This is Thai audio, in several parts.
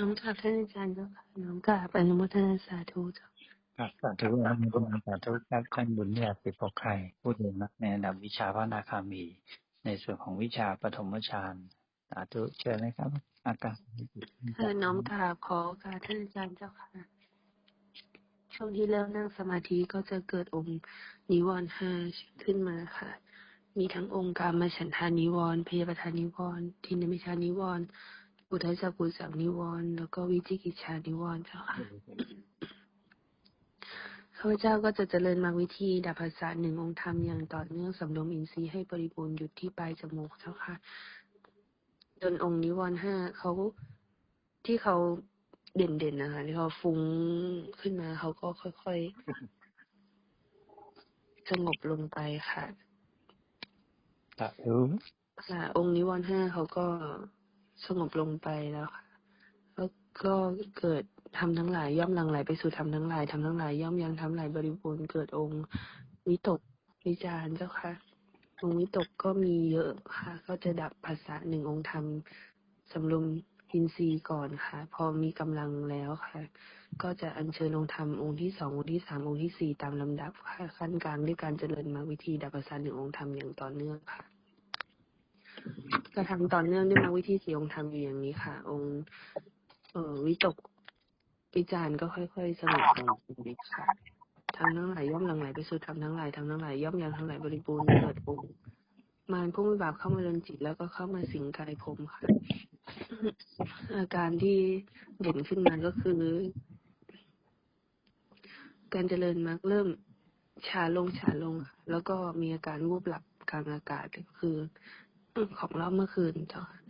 น้อมกราบท่านอาจารย์เจ้าค่ะน้อมกราบอนุโมทนาสาธุเจ้าค่ะครับสาธุอนุโมทนาสาธุครับท่านบุญญาสิปกไข่ผู้เรียนนักในระดับวิชาพระอนาคามี ในส่วนของวิชาปฐมฌานสาธุเชิญเลยครับ อาการค่ะน้อมกราบขอโอกาสท่านอาจารย์เจ้าค่ะช่วงที่เริ่มนั่งสมาธิก็จะเกิดองค์นิวรณ์ห้าขึ้นมาค่ะ มีทั้งองค์การมาฉันทานิวรณ์พยาบาทานิวรณ์ทินมิชานิวรณ์ อุทัยสกุลสังนิวรณ์แล้วก็วิจิกิจชานิวรณ์เจ้าค่ะข้าพเจ้าก็จะเจริญมรรควิธีดับภาษาหนึ่งองค์ธรรมอย่างต่อเนื่องสำรวมอินทรีย์ให้บริบูรณ์หยุดที่ปลายจมูกเจ้าค่ะจนองค์นิวรณ์ห้าเขาที่เขาเด่นๆนะคะที่เขาฟุ้งขึ้นมาเขาก็ค่อยๆสงบลงไปค่ะสาธุค่ะองค์นิวรณ์ห้าเขาก็ สงบลงไปแล้วค่ะแล้วก็เกิดทำทั้งหลายย่อมลังไหลไปสู่ทำทั้งหลายทำทั้งหลายย่อมยังทำหลายบริบูรณ์เกิดองค์วิตกวิจารณ์เจ้าค่ะองค์วิตกก็มีเยอะค่ะ ก็จะดับภาษาหนึ่งองค์ธรรมสำรวมอินทรีย์ก่อนค่ะ พอมีกำลังแล้วค่ะ ก็จะอัญเชิญองค์ธรรมองค์ที่สององค์ที่สามองค์ที่สี่ตามลำดับค่ะขั้นกลางด้วยการเจริญมรรควิธีดับภาษาหนึ่งองค์ธรรมอย่างต่อเนื่องค่ะ กระทำต่อเนื่องด้วยมรรควิธีสี่องค์ธรรมอยู่อย่างนี้ค่ะ องค์เอ่อวิตกวิจารณ์ก็ค่อยๆสงบลงอีกค่ะทำทั้งหลายย่อมหลังไหลไปสู่ทำทั้งหลายทำทั้งหลายย่อมยังทั้งหลายบริบูรณ์เกิดองค์มารผู้มีบาปเข้ามาเรินจิตแล้วก็เข้ามาสิงกายผมค่ะ อาการที่เด่นขึ้นมาก็คือ การเจริญมรรคเริ่มชาลงชาลง แล้วก็มีอาการวูบหลับกลางอากาศก็คือ ของรอบเมื่อคืนเจ้าค่ะ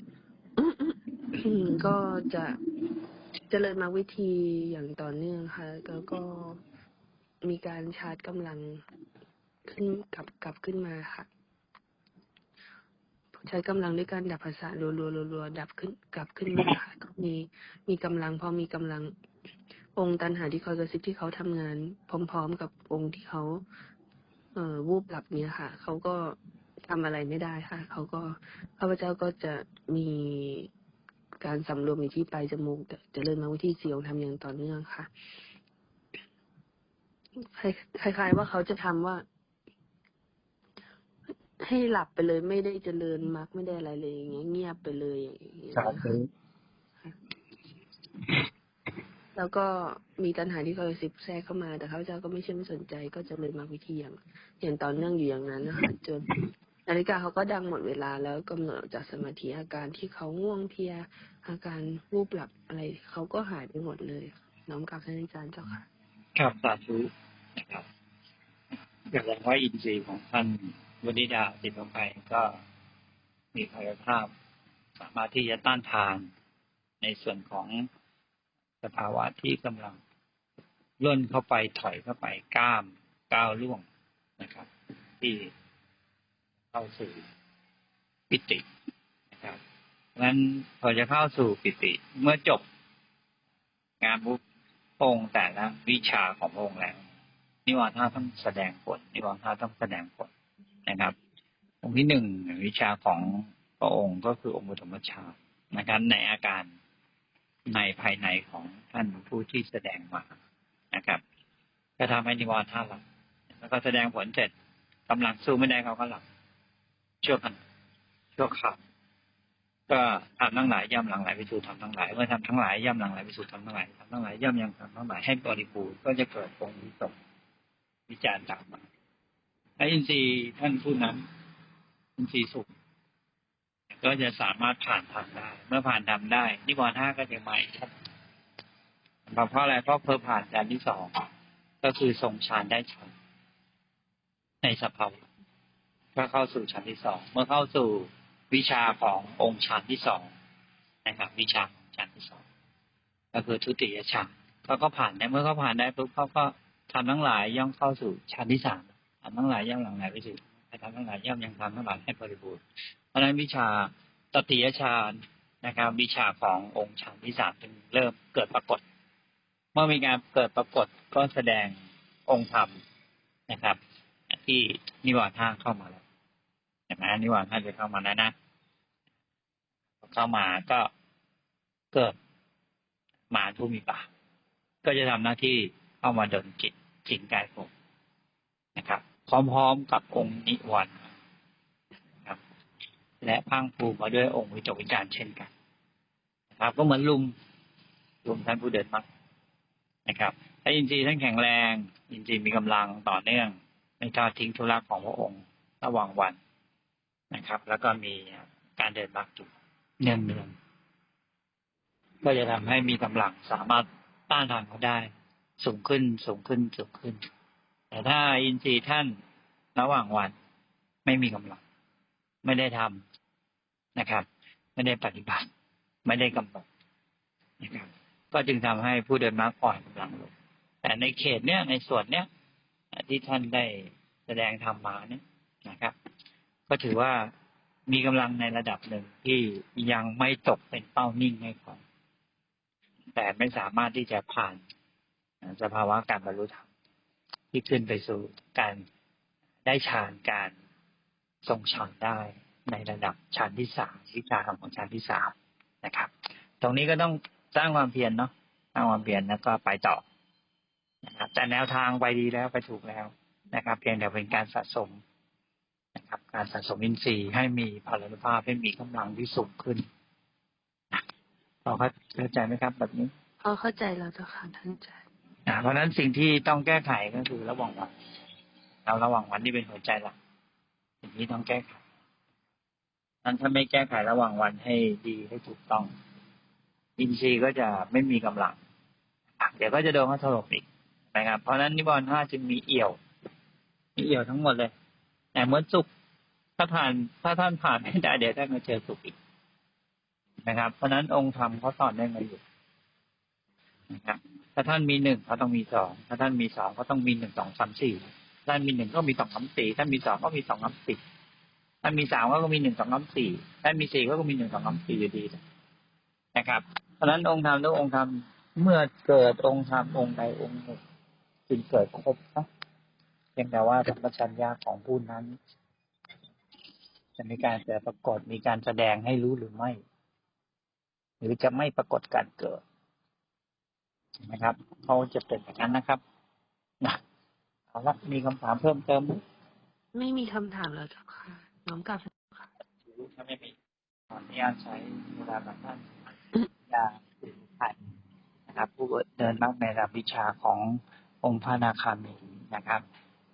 ก็จะเจริญมาวิธีอย่างต่อเนื่องค่ะ แล้วก็มีการชาร์จกำลังขึ้นกลับกลับขึ้นมาค่ะ ใช้กำลังด้วยการดับภาษารัวรัวรัวรัวดับขึ้นกลับขึ้นมาค่ะก็มีมีกำลังพอมีกำลังองค์ตันหาที่คอยกระซิบที่เขาทำงาน พร้อม ๆ กับองค์ที่เขา เอ่อวูบหลับเนี้ยค่ะ เขาก็ ทำอะไรไม่ได้ค่ะ เขาก็ข้าพเจ้าก็จะมีการสำรวมอยู่ที่ปลายจมูกเจะเริ่มมาวิธีเสียงทำอย่างต่อเนื่องค่ะคล้ายๆว่าเขาจะทำว่า ให้หลับไปเลยไม่ได้เจริญมรรคไม่ได้อะไรเลยอย่างเงี้ยเงียบไปเลยอย่างเงี้ยสาธุแล้วก็มีตัณหาที่คอยสิบแทรกเข้ามา แต่ข้าพเจ้าก็ไม่เชื่อไม่สนใจ ก็จะเลยมาวิธีอย่างอย่างต่อเนื่องอยู่อย่างนั้นนะคะจน นาฬิกาเขาก็ดังหมดเวลาแล้วกำหนดออกจากสมาธิอาการที่เขาง่วงเพีย อาการวูบหลับอะไรเขาก็หายไปหมดเลย น้อมกราบท่านอาจารย์เจ้าค่ะครับสาธุนะครับอย่างไรว่าอินทรีย์ของท่านวนิดาสิปกไข่ก็มีพลภาพ สามารถที่จะต้านทานในส่วนของสภาวะที่กำลังล่นเข้าไปถอยเข้าไปก้ามก้าวล่วงนะครับ ที่ เข้าสู่ปิตินะครับงั้นพอจะเข้าสู่ปิติ เมื่อจบงานปุ๊บองค์แต่ละวิชาของพระองค์แล้วนิวรณ์ห้าต้องแสดงผลนิวรณ์ห้าต้องแสดงผลนะครับ องค์ที่หนึ่งวิชาของพระองค์ก็คือองค์ปฐมฌานนะครับ ในอาการในภายในของท่านผู้ที่แสดงมานะครับก็ทำให้นิวรณ์ห้าหลับแล้วก็แสดงผลเสร็จกำลังสู้ไม่ได้เขาก็หลับ ชั่วขณะชั่วข่าวก็ทำทั้งหลายย่อมหลังไหลไปสู่ทำทั้งหลายเมื่อทำทั้งหลายย่อมหลังไหลไปสู่ทำทั้งหลายทำทั้งหลายย่อมยังทำทั้งหลายให้บริบูรณ์ก็จะเกิดองค์วิตกวิจารณ์ตามมาและอินทรีย์ท่านผู้นั้น อินทรีย์สุข ก็จะสามารถผ่านทำได้ เมื่อผ่านทำได้นิวรณ์ห้าก็จะมาอีกครับเพราะอะไรเพราะเพอผ่านการที่สองก็คือทรงฌานได้ฌานในสภาวะ ก็เข้าสู่ฌานที่สอง เมื่อเข้าสู่วิชาขององค์ฌานที่สองนะครับ วิชาของฌานที่สองก็คือทุติยฌานเขาก็ผ่านได้เมื่อเขาผ่านได้ปุ๊บเขาก็ทำทั้งหลายย่อมเข้าสู่ฌานที่สามทำทั้งหลายย่อมหลังไหลไปสู่ทำทั้งหลายย่อมยังทำทั้งหลายให้บริบูรณ์เพราะฉะนั้นวิชาตติยฌานนะครับ วิชาขององค์ฌานที่สามจึงเริ่มเกิดปรากฏ เมื่อมีการเกิดปรากฏก็แสดงองค์ธรรมนะครับ ที่นิวรณ์ห้าเข้ามาแล้ว นไหมนิวรณ์ห้าจะเข้ามาแล้วนะเข้ามาก็เกิดมาผู้มีบาปก็จะทำหน้าที่เข้ามาดลจิตจิตกายผมนะครับ พร้อมๆกับองค์นิวรณ์นะครับ และพังพรูมาด้วยองค์วิจกวิจารเช่นกันนะครับ ก็เหมือนลุมลุมท่านผู้เดินมรรคนะครับ ถ้าอินทรีย์ท่านแข็งแรง อินทรีย์มีกำลังต่อเนื่อง ไม่ทอดทิ้งธุระของพระองค์ระหว่างวัน นะครับ แล้วก็มีการเดินมรรคอยู่เนืองเนืองๆก็จะทำให้มีกำลังสามารถต้านทานเขาได้ สูงขึ้นสูงขึ้นสูงขึ้น แต่ถ้าอินทรีย์ท่านระหว่างวันไม่มีกำลัง ไม่ได้ทำนะครับ ไม่ได้ปฏิบัติ ไม่ได้กำหนดนะครับ ก็จึงทำให้ผู้เดินมรรคอ่อนกำลังลงแต่ในเขตเนี้ยในส่วนเนี้ยที่ท่านได้แสดงธรรมมาเนี่ยนะครับ ก็ถือว่ามีกำลังในระดับหนึ่งที่ยังไม่ตกเป็นเป้านิ่งให้เขาแต่ไม่สามารถที่จะผ่านสภาวะการบรรลุธรรมที่ขึ้นไปสู่การได้ฌานการทรงฌานได้ในระดับฌานที่สามวิชาของฌานที่สามนะครับ ตรงนี้ก็ต้องสร้างความเพียรเนาะสร้างความเพียรแล้วก็ไปต่อนะครับแต่แนวทางไปดีแล้วไปถูกแล้วนะครับ เพียงแต่เป็นการสะสม การสะสมอินทรีย์ให้มีพลานุภาพให้มีกำลังที่สูงขึ้นนะพอเข้าใจไหมครับ แบบนี้พอเข้าใจแล้วเจ้าค่ะท่านอาจารย์อ่าเพราะฉะนั้นสิ่งที่ต้องแก้ไขก็คือระหว่างวันเราระหว่างวันนี่เป็นหัวใจหลักสิ่งที่ต้องแก้ไขนั้นถ้าไม่แก้ไขระหว่างวันให้ดีให้ถูกต้อง อินทรีย์ก็จะไม่มีกำลังอะเดี๋ยวก็จะโดนเขาถล่มอีกนะครับเพราะฉะนั้นนิวรณ์ห้าจึงมีเอี่ยว มีเอี่ยวทั้งหมดเลยแต่เหมือนสุข ถ้าผ่านถ้าท่านผ่านไม่ได้เดี๋ยวท่านก็เจอสุขอีกนะครับ เพราะนั้นองค์ธรรมเขาสอนได้มาอยู่นะครับ ถ้าท่านมีหนึ่งเขาต้องมีสองถ้าท่านมีสองก็ต้องมีหนึ่งสองสามสี่ท่านมีหนึ่งก็มีสองสามสี่ถ้านมีสองก็มีสองสามสี่ถ้านมีสามก็มีหนึ่งสองสามสี่ถ้านมีสี่ก็มีหนึ่งสองสามสี่อยู่ดีนะครับ เพราะฉะนั้นองค์ธรรมทุกองค์ธรรมเมื่อเกิดองค์ธรรมองค์ใดองค์หนึ่งจึงเกิดครบนะเพียงแต่ว่าธรรมชัญญาของผู้นั้น จะมีการจะปรากฏมีการแสดงให้รู้หรือไม่ หรือจะไม่ปรากฏการเกิดนะครับเขาจะเป็นอย่างนั้นนะครับนะเอาละมีคำถามเพิ่มเติมไหมไม่มีคำถามแล้วเจ้าค่ะน้อมกลับเจ้าค่ะถ้าไม่มีขออนุญาตใช้เวลาบางท่านยาไทยนะครับ ผู้เดินมากในระดับวิชาขององค์พระนาคามีนะครับ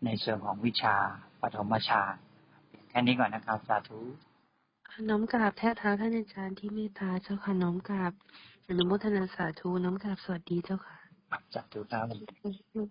ในส่วนของวิชาปฐมฌานแค่นี้ก่อนนะครับ สาธุน้อมกราบแท้เท้าท่านอาจารย์ที่เมตตาเจ้าค่ะน้อมกราบอนุโมทนาสาธุน้อมกราบสวัสดีเจ้าค่ะสาธุครับอืม